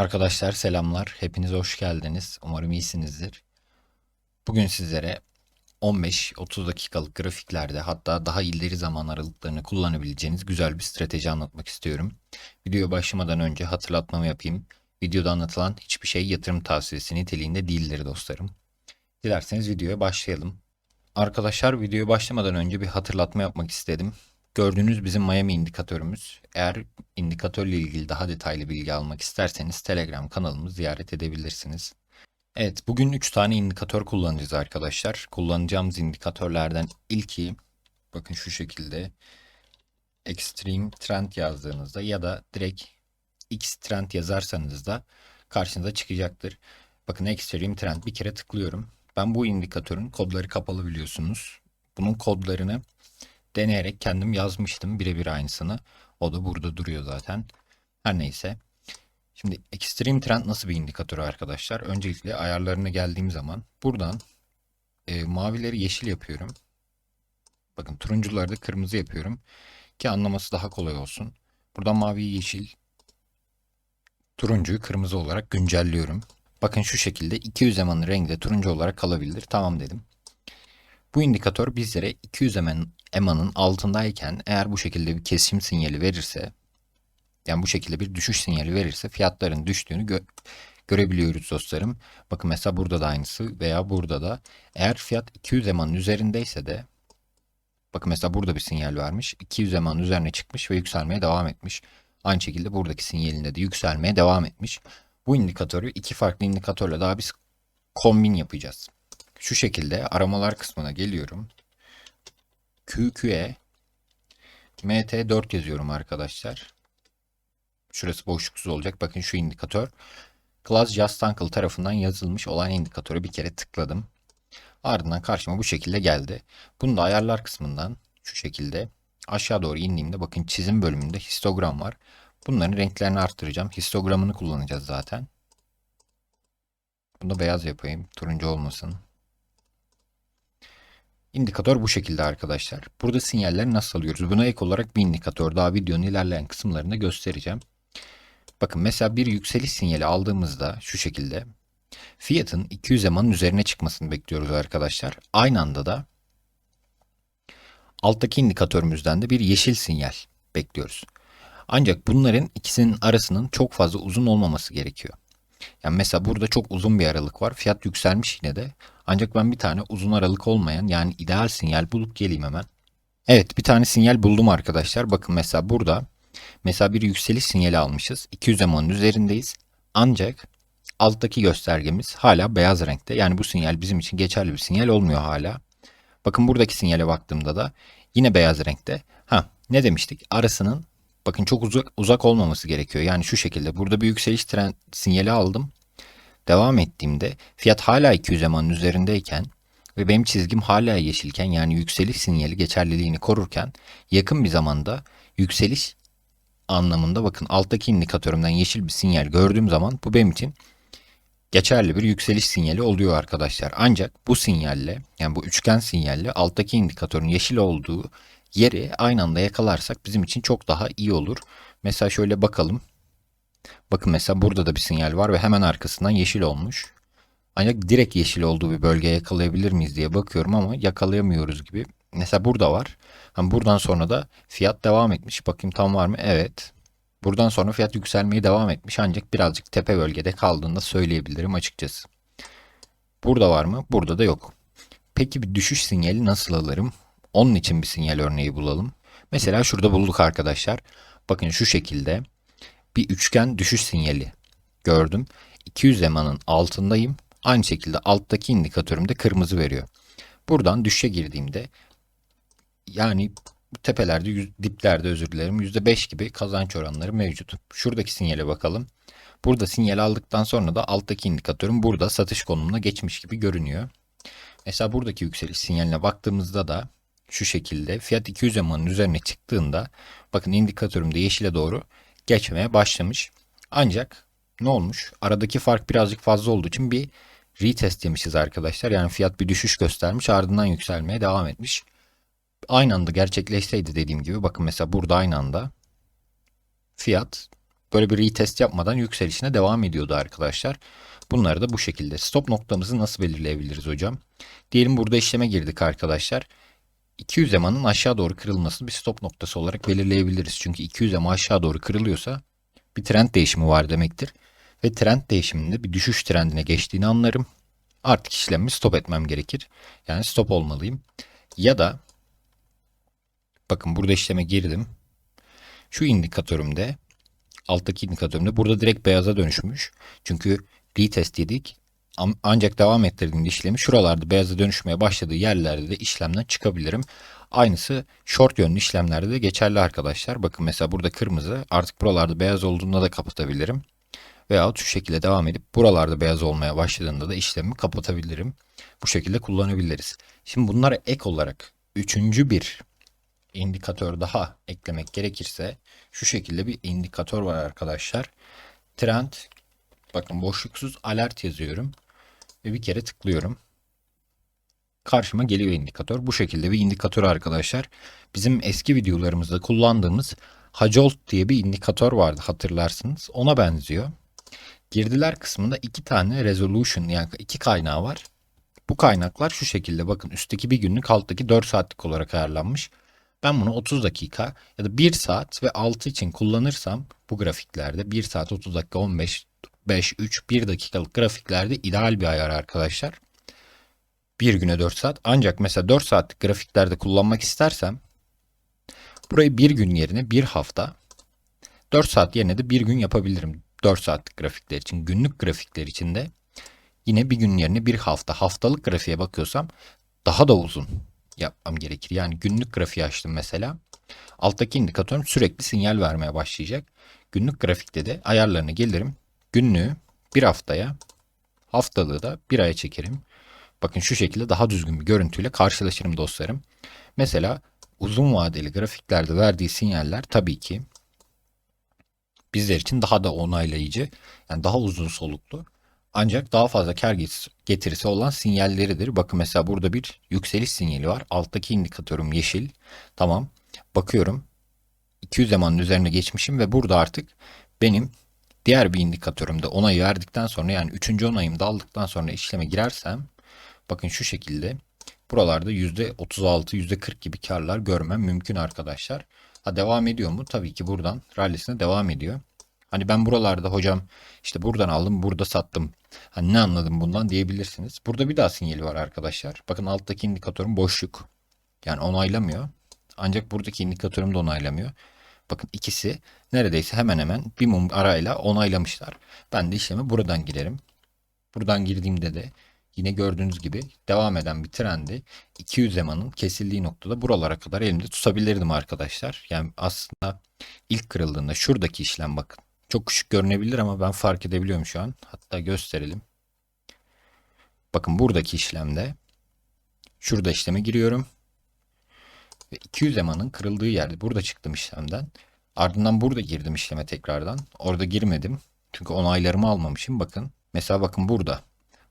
Arkadaşlar selamlar. Hepiniz hoş geldiniz. Umarım iyisinizdir. Bugün sizlere 15-30 dakikalık grafiklerde hatta daha ileri zaman aralıklarını kullanabileceğiniz güzel bir strateji anlatmak istiyorum. Videoya başlamadan önce hatırlatmamı yapayım. Videoda anlatılan hiçbir şey yatırım tavsiyesi niteliğinde değildir dostlarım. Dilerseniz videoya başlayalım. Arkadaşlar videoya başlamadan önce bir hatırlatma yapmak istedim. Gördüğünüz bizim Miami indikatörümüz. Eğer indikatörle ilgili daha detaylı bilgi almak isterseniz Telegram kanalımı ziyaret edebilirsiniz. Evet, bugün 3 tane indikatör kullanacağız arkadaşlar. Kullanacağımız indikatörlerden ilki bakın şu şekilde Extreme Trend yazdığınızda ya da direkt X Trend yazarsanız da karşınıza çıkacaktır. Bakın Extreme Trend bir kere tıklıyorum. Ben bu indikatörün kodları kapalı biliyorsunuz. Bunun kodlarını deneyerek kendim yazmıştım birebir aynısını. O da burada duruyor zaten. Her neyse. Şimdi Extreme Trend nasıl bir indikatör arkadaşlar? Öncelikle ayarlarına geldiğim zaman buradan e, mavileri yeşil yapıyorum. Bakın turuncuları da kırmızı yapıyorum. Ki anlaması daha kolay olsun. Buradan mavi yeşil, turuncuyu kırmızı olarak güncelliyorum. Bakın şu şekilde 200 emanın rengi de turuncu olarak kalabilir. Tamam dedim. Bu indikatör bizlere 200 emanın altındayken eğer bu şekilde bir kesim sinyali verirse yani bu şekilde bir düşüş sinyali verirse fiyatların düştüğünü gö görebiliyoruz dostlarım. Bakın mesela burada da aynısı veya burada da eğer fiyat 200 emanın üzerindeyse de bakın mesela burada bir sinyal vermiş. 200 emanın üzerine çıkmış ve yükselmeye devam etmiş. Aynı şekilde buradaki sinyalinde de yükselmeye devam etmiş. Bu indikatörü iki farklı indikatörle daha biz kombin yapacağız. Şu şekilde aramalar kısmına geliyorum. QQE MT4 yazıyorum arkadaşlar. Şurası boşluksuz olacak. Bakın şu indikatör. Class Just Uncle tarafından yazılmış olan indikatörü bir kere tıkladım. Ardından karşıma bu şekilde geldi. Bunu da ayarlar kısmından şu şekilde aşağı doğru indiğimde bakın çizim bölümünde histogram var. Bunların renklerini arttıracağım. Histogramını kullanacağız zaten. Bunu da beyaz yapayım. Turuncu olmasın. İndikatör bu şekilde arkadaşlar. Burada sinyalleri nasıl alıyoruz? Buna ek olarak bir indikatör daha videonun ilerleyen kısımlarında göstereceğim. Bakın mesela bir yükseliş sinyali aldığımızda şu şekilde fiyatın 200 emanın üzerine çıkmasını bekliyoruz arkadaşlar. Aynı anda da alttaki indikatörümüzden de bir yeşil sinyal bekliyoruz. Ancak bunların ikisinin arasının çok fazla uzun olmaması gerekiyor. Yani mesela burada çok uzun bir aralık var. Fiyat yükselmiş yine de. Ancak ben bir tane uzun aralık olmayan yani ideal sinyal bulup geleyim hemen. Evet bir tane sinyal buldum arkadaşlar. Bakın mesela burada mesela bir yükseliş sinyali almışız. 200 EMA'nın üzerindeyiz. Ancak alttaki göstergemiz hala beyaz renkte. Yani bu sinyal bizim için geçerli bir sinyal olmuyor hala. Bakın buradaki sinyale baktığımda da yine beyaz renkte. Ha ne demiştik? Arasının bakın çok uzak, uzak olmaması gerekiyor. Yani şu şekilde burada bir yükseliş trend sinyali aldım. Devam ettiğimde fiyat hala 200 EMA'nın üzerindeyken ve benim çizgim hala yeşilken yani yükseliş sinyali geçerliliğini korurken yakın bir zamanda yükseliş anlamında bakın alttaki indikatörümden yeşil bir sinyal gördüğüm zaman bu benim için geçerli bir yükseliş sinyali oluyor arkadaşlar. Ancak bu sinyalle yani bu üçgen sinyalle alttaki indikatörün yeşil olduğu yeri aynı anda yakalarsak bizim için çok daha iyi olur. Mesela şöyle bakalım. Bakın mesela burada da bir sinyal var ve hemen arkasından yeşil olmuş. Ancak direkt yeşil olduğu bir bölgeye yakalayabilir miyiz diye bakıyorum ama yakalayamıyoruz gibi. Mesela burada var. Hani buradan sonra da fiyat devam etmiş. Bakayım tam var mı? Evet. Buradan sonra fiyat yükselmeye devam etmiş ancak birazcık tepe bölgede kaldığını da söyleyebilirim açıkçası. Burada var mı? Burada da yok. Peki bir düşüş sinyali nasıl alırım? Onun için bir sinyal örneği bulalım. Mesela şurada bulduk arkadaşlar. Bakın şu şekilde bir üçgen düşüş sinyali gördüm. 200 EMA'nın altındayım. Aynı şekilde alttaki indikatörüm de kırmızı veriyor. Buradan düşüşe girdiğimde yani tepelerde, diplerde özür dilerim %5 gibi kazanç oranları mevcut. Şuradaki sinyale bakalım. Burada sinyal aldıktan sonra da alttaki indikatörüm burada satış konumuna geçmiş gibi görünüyor. Mesela buradaki yükseliş sinyaline baktığımızda da şu şekilde fiyat 200 EMA'nın üzerine çıktığında bakın indikatörüm de yeşile doğru geçmeye başlamış. Ancak ne olmuş? Aradaki fark birazcık fazla olduğu için bir retest yemişiz arkadaşlar. Yani fiyat bir düşüş göstermiş ardından yükselmeye devam etmiş. Aynı anda gerçekleşseydi dediğim gibi bakın mesela burada aynı anda fiyat böyle bir retest yapmadan yükselişine devam ediyordu arkadaşlar. Bunları da bu şekilde. Stop noktamızı nasıl belirleyebiliriz hocam? Diyelim burada işleme girdik arkadaşlar. 200 EMA'nın aşağı doğru kırılmasını bir stop noktası olarak belirleyebiliriz. Çünkü 200 EMA aşağı doğru kırılıyorsa bir trend değişimi var demektir. Ve trend değişiminde bir düşüş trendine geçtiğini anlarım. Artık işlemimi stop etmem gerekir. Yani stop olmalıyım. Ya da bakın burada işleme girdim. Şu indikatörümde alttaki indikatörümde burada direkt beyaza dönüşmüş. Çünkü retest yedik. Ancak devam ettirdiğimde işlemi şuralarda beyaza dönüşmeye başladığı yerlerde de işlemden çıkabilirim. Aynısı short yönlü işlemlerde de geçerli arkadaşlar. Bakın mesela burada kırmızı artık buralarda beyaz olduğunda da kapatabilirim. Veyahut şu şekilde devam edip buralarda beyaz olmaya başladığında da işlemi kapatabilirim. Bu şekilde kullanabiliriz. Şimdi bunlara ek olarak üçüncü bir indikatör daha eklemek gerekirse şu şekilde bir indikatör var arkadaşlar. Trend bakın boşluksuz alert yazıyorum ve bir kere tıklıyorum. Karşıma geliyor indikatör. Bu şekilde bir indikatör arkadaşlar. Bizim eski videolarımızda kullandığımız Hajolt diye bir indikatör vardı hatırlarsınız. Ona benziyor. Girdiler kısmında iki tane resolution yani iki kaynağı var. Bu kaynaklar şu şekilde bakın üstteki bir günlük alttaki 4 saatlik olarak ayarlanmış. Ben bunu 30 dakika ya da 1 saat ve 6 için kullanırsam bu grafiklerde 1 saat 30 dakika 15 5 3 1 dakikalık grafiklerde ideal bir ayar arkadaşlar. Bir güne 4 saat. Ancak mesela 4 saatlik grafiklerde kullanmak istersem burayı bir gün yerine bir hafta 4 saat yerine de bir gün yapabilirim. 4 saatlik grafikler için. Günlük grafikler için de yine bir gün yerine bir hafta. Haftalık grafiğe bakıyorsam daha da uzun yapmam gerekir. Yani günlük grafiği açtım mesela. Alttaki indikatörüm sürekli sinyal vermeye başlayacak. Günlük grafikte de ayarlarına gelirim. Günlüğü bir haftaya, haftalığı da bir aya çekerim. Bakın şu şekilde daha düzgün bir görüntüyle karşılaşırım dostlarım. Mesela uzun vadeli grafiklerde verdiği sinyaller tabii ki bizler için daha da onaylayıcı, yani daha uzun soluklu. Ancak daha fazla kar getirisi olan sinyalleridir. Bakın mesela burada bir yükseliş sinyali var. Alttaki indikatörüm yeşil. Tamam. Bakıyorum. 200 zamanın üzerine geçmişim ve burada artık benim diğer bir indikatörümde onayı verdikten sonra yani 3. onayımda aldıktan sonra işleme girersem bakın şu şekilde buralarda %36, %40 gibi karlar görmem mümkün arkadaşlar. Ha devam ediyor mu? Tabii ki buradan rallisine devam ediyor. Hani ben buralarda hocam işte buradan aldım burada sattım. Hani ne anladım bundan diyebilirsiniz. Burada bir daha sinyali var arkadaşlar. Bakın alttaki indikatörüm boşluk. Yani onaylamıyor. Ancak buradaki indikatörüm de onaylamıyor. Bakın ikisi neredeyse hemen hemen bir mum arayla onaylamışlar. Ben de işleme buradan girerim. Buradan girdiğimde de yine gördüğünüz gibi devam eden bir trendi 200 EMA'nın kesildiği noktada buralara kadar elimde tutabilirdim arkadaşlar. Yani aslında ilk kırıldığında şuradaki işlem bakın. Çok küçük görünebilir ama ben fark edebiliyorum şu an. Hatta gösterelim. Bakın buradaki işlemde şurada işleme giriyorum. Ve 200 EMA'nın kırıldığı yerde burada çıktım işlemden. Ardından burada girdim işleme tekrardan. Orada girmedim. Çünkü onaylarımı almamışım. Bakın mesela bakın burada.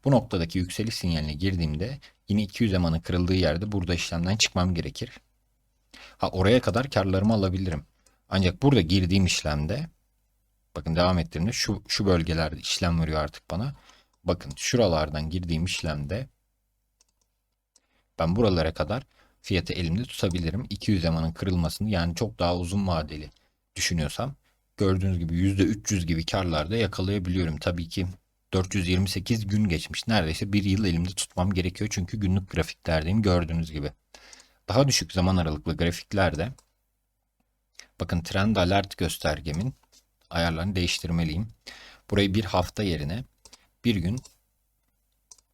Bu noktadaki yükseliş sinyaline girdiğimde yine 200 EMA'nın kırıldığı yerde burada işlemden çıkmam gerekir. Ha oraya kadar karlarımı alabilirim. Ancak burada girdiğim işlemde bakın devam ettiğimde şu, şu bölgelerde işlem veriyor artık bana. Bakın şuralardan girdiğim işlemde ben buralara kadar fiyatı elimde tutabilirim. 200 EMA'nın kırılmasını yani çok daha uzun vadeli düşünüyorsam gördüğünüz gibi %300 gibi karlarda yakalayabiliyorum. Tabii ki 428 gün geçmiş. Neredeyse bir yıl elimde tutmam gerekiyor. Çünkü günlük grafiklerdeyim gördüğünüz gibi. Daha düşük zaman aralıklı grafiklerde bakın trend alert göstergemin ayarlarını değiştirmeliyim. Burayı bir hafta yerine bir gün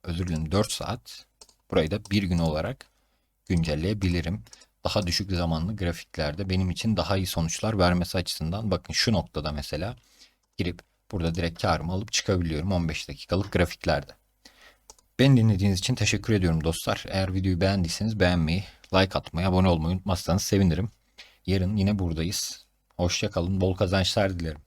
özür dilerim 4 saat burayı da bir gün olarak güncelleyebilirim. Daha düşük zamanlı grafiklerde benim için daha iyi sonuçlar vermesi açısından bakın şu noktada mesela girip burada direkt karımı alıp çıkabiliyorum 15 dakikalık grafiklerde. Beni dinlediğiniz için teşekkür ediyorum dostlar. Eğer videoyu beğendiyseniz beğenmeyi, like atmayı, abone olmayı unutmazsanız sevinirim. Yarın yine buradayız. Hoşçakalın, bol kazançlar dilerim.